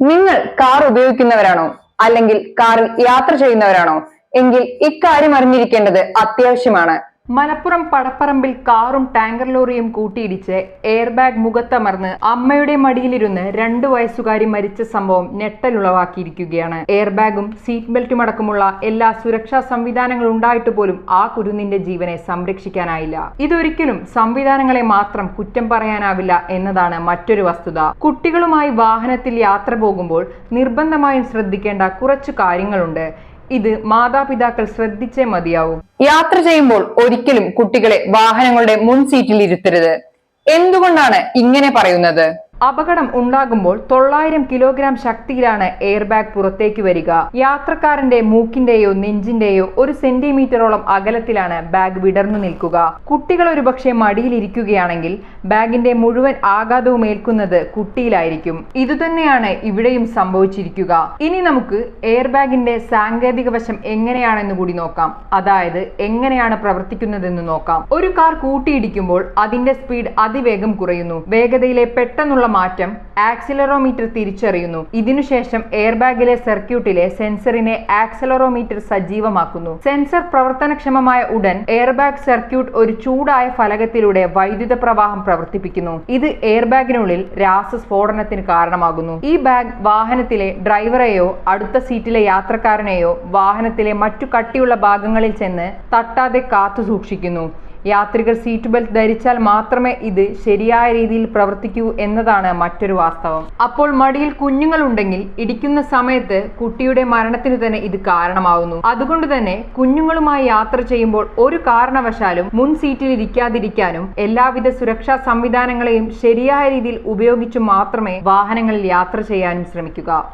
നിങ്ങൾ കാർ ഉപയോഗിക്കുന്നവരാണോ? അല്ലെങ്കിൽ കാറിൽ യാത്ര ചെയ്യുന്നവരാണോ? എങ്കിൽ ഇക്കാര്യം അറിഞ്ഞിരിക്കേണ്ടത് അത്യാവശ്യമാണ്. മലപ്പുറം പടപ്പറമ്പിൽ കാറും ടാങ്കർ ലോറിയും കൂട്ടിയിടിച്ച് എയർ ബാഗ് മുഖത്തമർന്ന് അമ്മയുടെ മടിയിലിരുന്ന് രണ്ടു വയസ്സുകാരി മരിച്ച സംഭവം ഞെട്ടലുളവാക്കിയിരിക്കുകയാണ്. എയർ ബാഗും സീറ്റ് ബെൽറ്റും അടക്കമുള്ള എല്ലാ സുരക്ഷാ സംവിധാനങ്ങളും ഉണ്ടായിട്ട് പോലും ആ കുരുന്നിന്റെ ജീവനെ സംരക്ഷിക്കാനായില്ല. ഇതൊരിക്കലും സംവിധാനങ്ങളെ മാത്രം കുറ്റം പറയാനാവില്ല എന്നതാണ് മറ്റൊരു വസ്തുത. കുട്ടികളുമായി വാഹനത്തിൽ യാത്ര പോകുമ്പോൾ നിർബന്ധമായും ശ്രദ്ധിക്കേണ്ട കുറച്ചു കാര്യങ്ങളുണ്ട്. ഇത് മാതാപിതാക്കൾ ശ്രദ്ധിച്ചേ മതിയാവും. യാത്ര ചെയ്യുമ്പോൾ ഒരിക്കലും കുട്ടികളെ വാഹനങ്ങളുടെ മുൻ സീറ്റിൽ ഇരുത്തരുത് എന്തുകൊണ്ടാണ് ഇങ്ങനെ പറയുന്നത്? അപകടം ഉണ്ടാകുമ്പോൾ തൊള്ളായിരം കിലോഗ്രാം ശക്തിയിലാണ് എയർ ബാഗ് പുറത്തേക്ക് വരിക. യാത്രക്കാരന്റെ മൂക്കിന്റെയോ നെഞ്ചിന്റെയോ ഒരു സെന്റിമീറ്ററോളം അകലത്തിലാണ് ബാഗ് വിടർന്നു നിൽക്കുക. കുട്ടികൾ ഒരുപക്ഷെ മടിയിലിരിക്കുകയാണെങ്കിൽ ബാഗിന്റെ മുഴുവൻ ആഘാതവും ഏൽക്കുന്നത് കുട്ടിയിലായിരിക്കും. ഇതുതന്നെയാണ് ഇവിടെയും സംഭവിച്ചിരിക്കുക. ഇനി നമുക്ക് എയർ ബാഗിന്റെ സാങ്കേതിക വശം എങ്ങനെയാണെന്ന് കൂടി നോക്കാം. അതായത് എങ്ങനെയാണ് പ്രവർത്തിക്കുന്നതെന്ന് നോക്കാം. ഒരു കാർ കൂട്ടിയിടിക്കുമ്പോൾ അതിന്റെ സ്പീഡ് അതിവേഗം കുറയുന്നു. വേഗതയിലെ പെട്ടെന്നുള്ള മാറ്റം ആക്സിലറോമീറ്റർ തിരിച്ചറിയുന്നു. ഇതിനുശേഷം എയർ ബാഗിലെ സർക്യൂട്ടിലെ സെൻസറിനെ ആക്സിലറോമീറ്റർ സജീവമാക്കുന്നു. സെൻസർ പ്രവർത്തനക്ഷമമായ ഉടൻ എയർ ബാഗ് സർക്യൂട്ട് ഒരു ചൂടായ ഫലകത്തിലൂടെ വൈദ്യുത പ്രവാഹം പ്രവർത്തിപ്പിക്കുന്നു. ഇത് എയർ ബാഗിനുള്ളിൽ രാസസ്ഫോടനത്തിന് കാരണമാകുന്നു. ഈ ബാഗ് വാഹനത്തിലെ ഡ്രൈവറെയോ അടുത്ത സീറ്റിലെ യാത്രക്കാരനെയോ വാഹനത്തിലെ മറ്റു കട്ടിയുള്ള ഭാഗങ്ങളിൽ ചെന്ന് തട്ടാതെ കാത്തു സൂക്ഷിക്കുന്നു യാത്രികർ സീറ്റ് ബെൽറ്റ് ധരിച്ചാൽ മാത്രമേ ഇത് ശരിയായ രീതിയിൽ പ്രവർത്തിക്കൂ എന്നതാണ് മറ്റൊരു വാസ്തവം. അപ്പോൾ മടിയിൽ കുഞ്ഞുങ്ങൾ ഉണ്ടെങ്കിൽ ഇടിക്കുന്ന സമയത്ത് കുട്ടിയുടെ മരണത്തിന് തന്നെ ഇത് കാരണമാകുന്നു അതുകൊണ്ട് തന്നെ കുഞ്ഞുങ്ങളുമായി യാത്ര ചെയ്യുമ്പോൾ ഒരു കാരണവശാലും മുൻ സീറ്റിൽ ഇരിക്കാതിരിക്കാനും എല്ലാവിധ സുരക്ഷാ സംവിധാനങ്ങളെയും ശരിയായ രീതിയിൽ ഉപയോഗിച്ചു മാത്രമേ വാഹനങ്ങളിൽ യാത്ര ചെയ്യാനും ശ്രമിക്കുക.